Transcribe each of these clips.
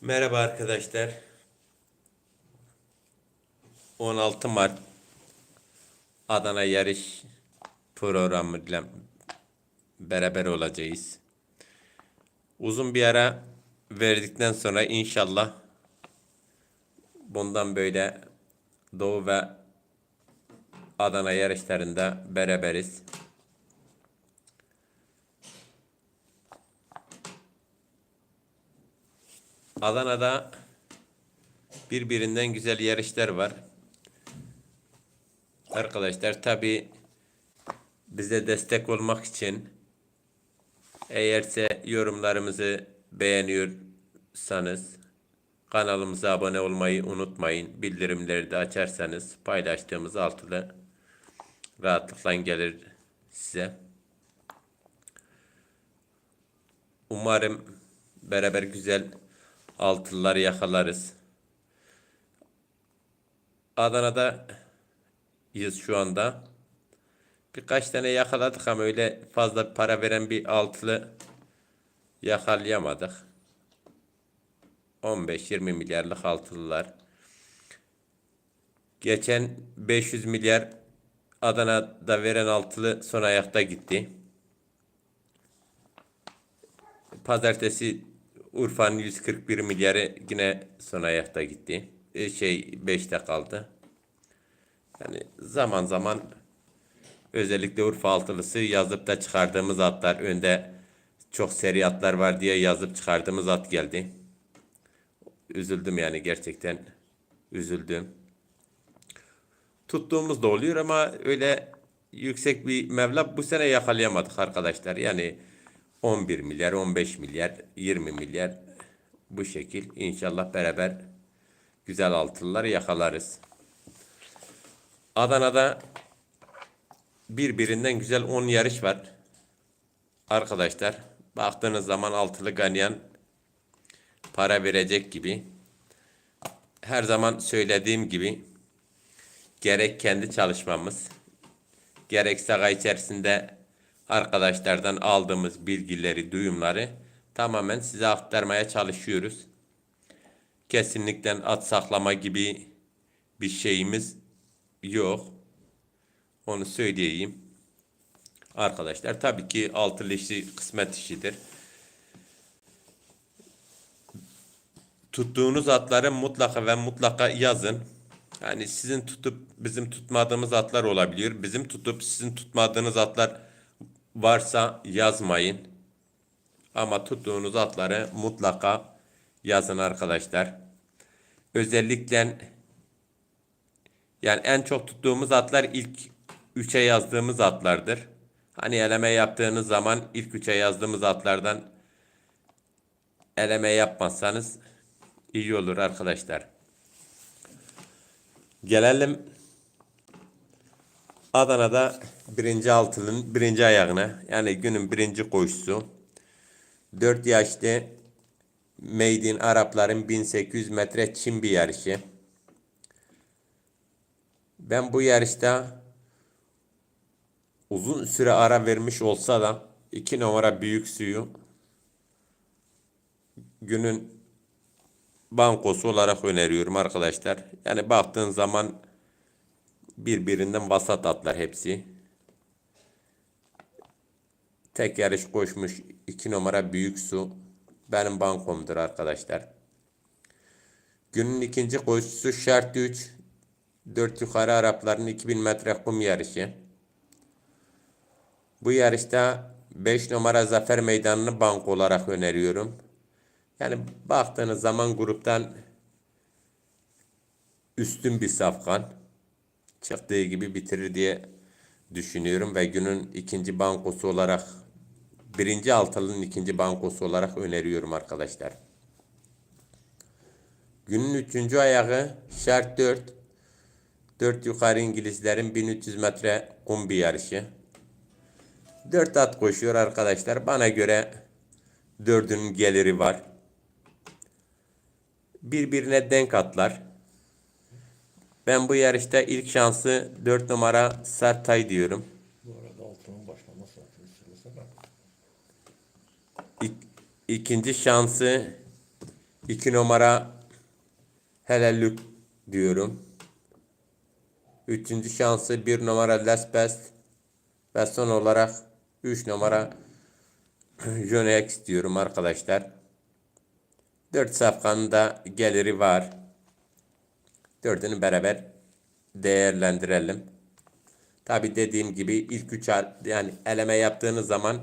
Merhaba arkadaşlar. 16 Mart Adana yarış programıyla beraber olacağız. Uzun bir ara verdikten sonra inşallah bundan böyle Doğu ve Adana yarışlarında beraberiz. Adana'da birbirinden güzel yarışlar var. Arkadaşlar tabi bize destek olmak için eğerse yorumlarımızı beğeniyorsanız kanalımıza abone olmayı unutmayın. Bildirimleri de açarsanız paylaştığımız altılı rahatlıkla gelir size. Umarım beraber güzel altılılar yakalarız. Adana'da yız şu anda. Birkaç tane yakaladık ama öyle fazla para veren bir altılı yakalayamadık. 15-20 milyarlık altılılar. Geçen 500 milyar Adana'da veren altılı son ayakta gitti. Pazartesi Urfa'nın 141 milyarı yine son ayakta gitti. E, şey 5'te kaldı. Yani zaman zaman özellikle Urfa altılısı yazıp da çıkardığımız atlar önde çok seri atlar var diye yazıp çıkardığımız at geldi. Üzüldüm yani gerçekten üzüldüm. Tuttuğumuz da oluyor ama öyle yüksek bir meblağ bu sene yakalayamadık arkadaşlar. Yani 11 milyar, 15 milyar, 20 milyar bu şekil inşallah beraber güzel altınlar yakalarız. Adana'da birbirinden güzel 10 yarış var. Arkadaşlar baktığınız zaman altılı ganyan para verecek gibi. Her zaman söylediğim gibi gerek kendi çalışmamız gerek saha içerisinde arkadaşlardan aldığımız bilgileri, duyumları tamamen size aktarmaya çalışıyoruz. Kesinlikle at saklama gibi bir şeyimiz yok. Onu söyleyeyim. Arkadaşlar tabii ki altılı işi kısmet işidir. Tuttuğunuz atları mutlaka ve mutlaka yazın. Yani sizin tutup bizim tutmadığımız atlar olabiliyor. Bizim tutup sizin tutmadığınız atlar varsa yazmayın. Ama tuttuğunuz atları mutlaka yazın arkadaşlar. Özellikle yani en çok tuttuğumuz atlar ilk 3'e yazdığımız atlardır. Hani eleme yaptığınız zaman ilk 3'e yazdığımız atlardan eleme yapmazsanız iyi olur arkadaşlar. Gelelim Adana'da birinci altının birinci ayağına yani günün birinci koşusu 4 yaşlı Made in Arapların 1800 metre çim bir yarışı. Ben bu yarışta uzun süre ara vermiş olsa da 2 numara büyük suyu günün bankosu olarak öneriyorum arkadaşlar. Yani baktığın zaman birbirinden vasat atlar hepsi. Tek yarış koşmuş 2 numara büyük su benim bankomdur arkadaşlar. Günün ikinci koşusu şart 3. 4 yukarı Arapların 2000 metre kum yarışı. Bu yarışta 5 numara Zafer Meydanı'nı bank olarak öneriyorum. Yani baktığınız zaman gruptan üstün bir safkan çıktığı gibi bitirir diye düşünüyorum ve günün ikinci bankosu olarak birinci altılının ikinci bankosu olarak öneriyorum arkadaşlar. Günün üçüncü ayağı şart 4. 4 yukarı İngilizlerin 1300 metre kum bir yarışı. 4 at koşuyor arkadaşlar. Bana göre dördünün geliri var. Birbirine denk atlar. Ben bu yarışta ilk şansı 4 numara Sartay diyorum. Bu arada altının başlaması lazım. Söylesene. İkinci şansı 2 numara Helellük diyorum. Üçüncü şansı 1 numara Lespest. Ve son olarak 3 numara Jonex diyorum arkadaşlar. 4 safkanın da geliri var. Dördünü beraber değerlendirelim. Tabi dediğim gibi ilk üç yani eleme yaptığınız zaman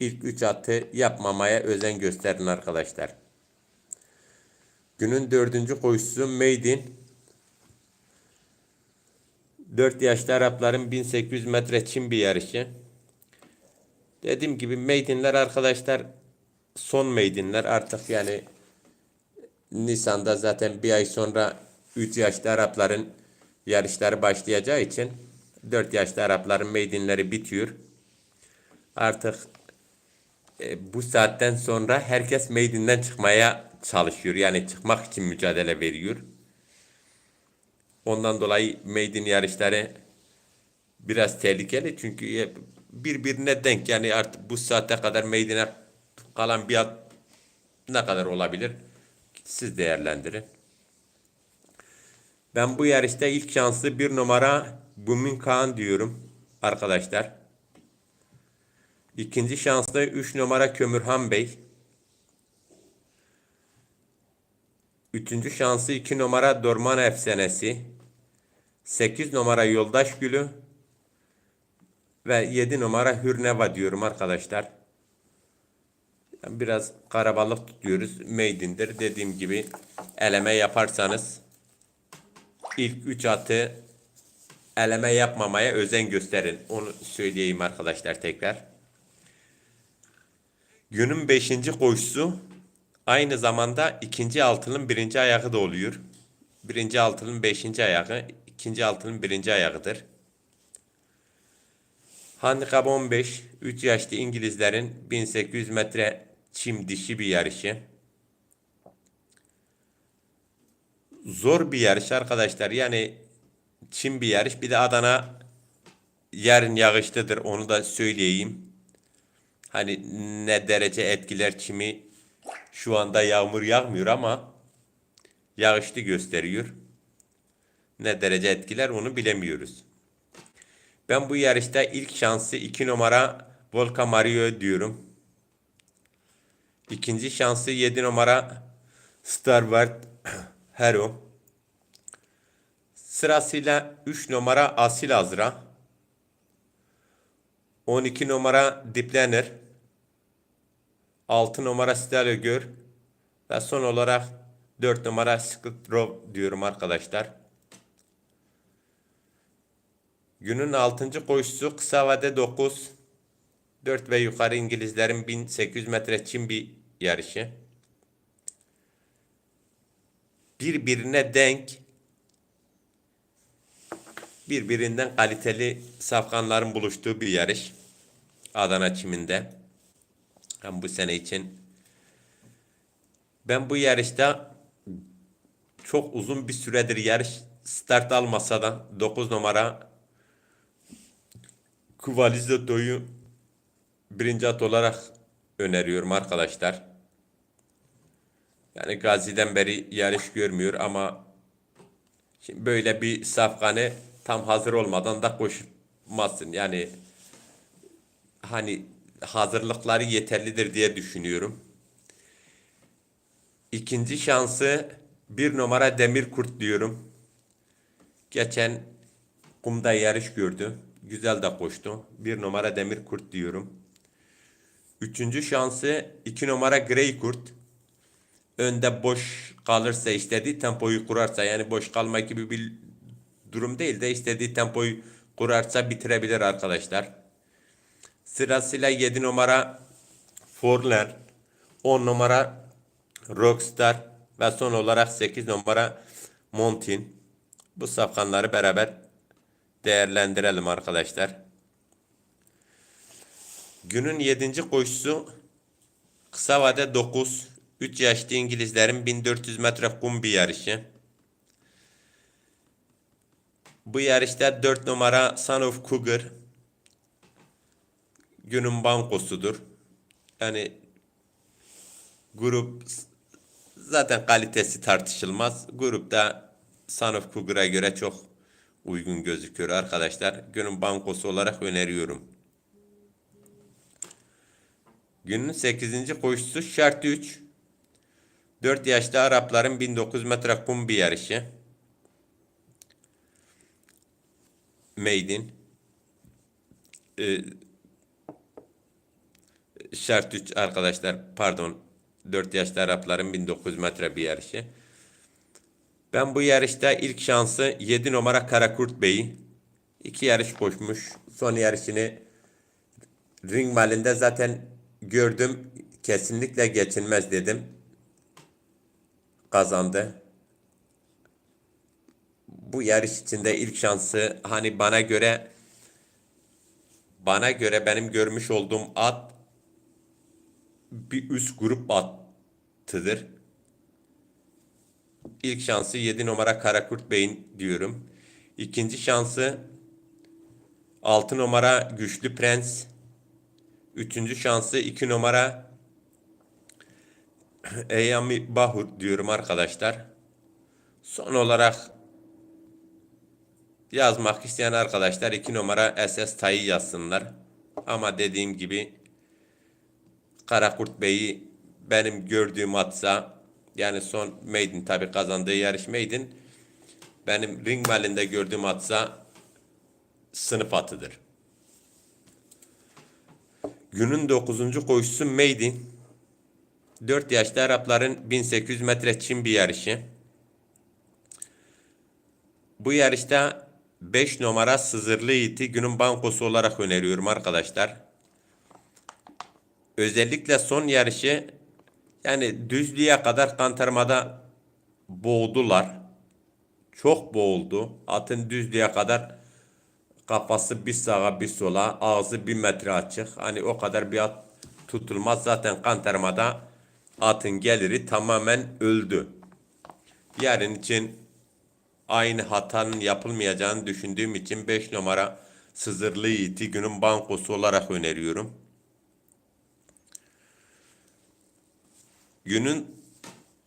ilk üç atı yapmamaya özen gösterin arkadaşlar. Günün dördüncü koşusu Maiden. 4 yaşlı Arapların 1800 metre çim bir yarışı. Dediğim gibi Maiden'ler arkadaşlar son Maiden'ler artık yani Nisan'da zaten bir ay sonra 3 yaşlı Arapların yarışları başlayacağı için 4 yaşlı Arapların Maiden'leri bitiyor. Artık e, bu saatten sonra herkes Maiden'den çıkmaya çalışıyor. Yani çıkmak için mücadele veriyor. Ondan dolayı Maiden yarışları biraz tehlikeli çünkü birbirine denk yani artık bu saate kadar Maiden'e kalan bir at ne kadar olabilir? Siz değerlendirin. Ben bu yarışta ilk şansı bir numara Bumin Kağan diyorum arkadaşlar. İkinci şanslı 3 numara Kömürhan Bey. Üçüncü şansı 2 numara Dorman Efsanesi. 8 numara Yoldaş Gülü. Ve 7 numara Hürneva diyorum arkadaşlar. Biraz karabalık tutuyoruz. Maiden'dir. Dediğim gibi eleme yaparsanız ilk 3 atı eleme yapmamaya özen gösterin. Onu söyleyeyim arkadaşlar tekrar. Günün 5. koşusu aynı zamanda ikinci altının birinci ayağı da oluyor. Birinci altının beşinci ayağı, ikinci altının birinci ayağıdır. Handikap 15, 3 yaşlı İngilizlerin 1800 metre çim dişi bir yarışı. Zor bir yarış arkadaşlar. Yani çim bir yarış. Bir de Adana yarın yağışlıdır. Onu da söyleyeyim. Hani ne derece etkiler çimi şu anda yağmur yağmıyor ama yağışlı gösteriyor. Ne derece etkiler onu bilemiyoruz. Ben bu yarışta ilk şansı 2 numara Volka Mario diyorum. İkinci şansı 7 numara Starward Hero. Sırasıyla 3 numara Asil Azra. 12 numara Diplener. 6 numara Gör. Ve son olarak 4 numara Skiltrov diyorum arkadaşlar. Günün 6. koşusu kısa vade 9. 4 ve yukarı İngilizlerin 1800 metre çim bir yarışı. Birbirine denk birbirinden kaliteli safkanların buluştuğu bir yarış. Adana çiminde. Hem bu sene için. Ben bu yarışta çok uzun bir süredir yarış start almasa da 9 numara Kuvalizato'yu birinci at olarak öneriyorum arkadaşlar. Yani Gazi'den beri yarış görmüyor ama şimdi böyle bir safkanı tam hazır olmadan da koşmazsın. Yani hani hazırlıkları yeterlidir diye düşünüyorum. İkinci şansı bir numara Demir Kurt diyorum. Geçen kumda yarış gördü. Güzel de koştu. Bir numara Demir Kurt diyorum. Üçüncü şansı iki numara Grey Kurt. Önde boş kalırsa istediği tempoyu kurarsa yani boş kalma gibi bir durum değil de istediği tempoyu kurarsa bitirebilir arkadaşlar. Sırasıyla 7 numara Forler, 10 numara Rockstar ve son olarak 8 numara Montin. Bu safkanları beraber değerlendirelim arkadaşlar. Günün 7. koşusu kısa vade 9. 3 yaşlı İngilizlerin 1400 metre kum bir yarışı. Bu yarışta 4 numara Son of Cougar günün bankosudur. Yani grup zaten kalitesi tartışılmaz. Grupta Sanof Cougar'a göre çok uygun gözüküyor arkadaşlar. Günün bankosu olarak öneriyorum. Günün 8. koşusu şart 3. 4 yaşlı Arapların 1900 metre kum bir yarışı. Maiden. Ee, şart 3 arkadaşlar pardon 4 yaşlı Arapların 1900 metre bir yarışı. Ben bu yarışta ilk şansı 7 numara Karakurt Bey'i. iki yarış koşmuş. Son yarışını ring malinde zaten gördüm. Kesinlikle geçilmez dedim. Kazandı. Bu yarış içinde ilk şansı hani bana göre bana göre benim görmüş olduğum at bir üst grup attıdır. İlk şansı 7 numara Karakurt Bey'in diyorum. İkinci şansı 6 numara Güçlü Prens. Üçüncü şansı 2 numara Eyami Bahur diyorum arkadaşlar. Son olarak yazmak isteyen arkadaşlar 2 numara SS Tay'ı yazsınlar. Ama dediğim gibi Karakurt Bey'i benim gördüğüm atsa yani son Maiden tabi kazandığı yarış Maiden benim ring malinde gördüğüm atsa sınıf atıdır. Günün 9. koşusu Maiden. 4 yaşlı Arapların 1800 metre çim bir yarışı. Bu yarışta 5 numara Sızırlı Yiğit'i günün bankosu olarak öneriyorum arkadaşlar. Özellikle son yarışı yani düzlüğe kadar kantarmada boğdular. Çok boğuldu. Atın düzlüğe kadar kafası bir sağa bir sola, ağzı bir metre açık. Hani o kadar bir at tutulmaz. Zaten kantarmada atın geliri tamamen öldü. Yarın için aynı hatanın yapılmayacağını düşündüğüm için 5 numara Sızırlı Yiğit'i günün bankosu olarak öneriyorum. Günün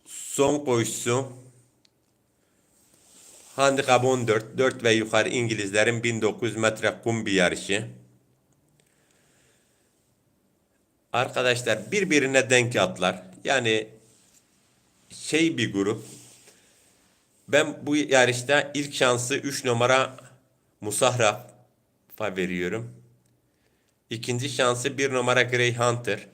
son koşusu Handikap 14, 4 ve yukarı İngilizlerin 1900 metre kum bir yarışı. Arkadaşlar birbirine denk atlar. Yani şey bir grup. Ben bu yarışta ilk şansı 3 numara Musahraf'a veriyorum. İkinci şansı 1 numara Grey Hunter.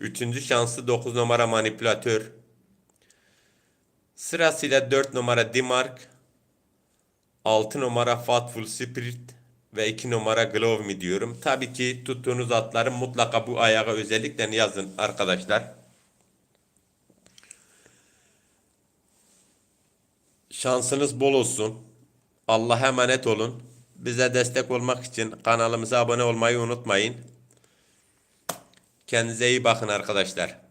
Üçüncü şansı 9 numara manipülatör. Sırasıyla 4 numara Dimark, 6 numara Fatful Spirit ve 2 numara Glove Me diyorum. Tabii ki tuttuğunuz atları mutlaka bu ayağa özellikle yazın arkadaşlar. Şansınız bol olsun. Allah'a emanet olun. Bize destek olmak için kanalımıza abone olmayı unutmayın. Kendinize iyi bakın arkadaşlar.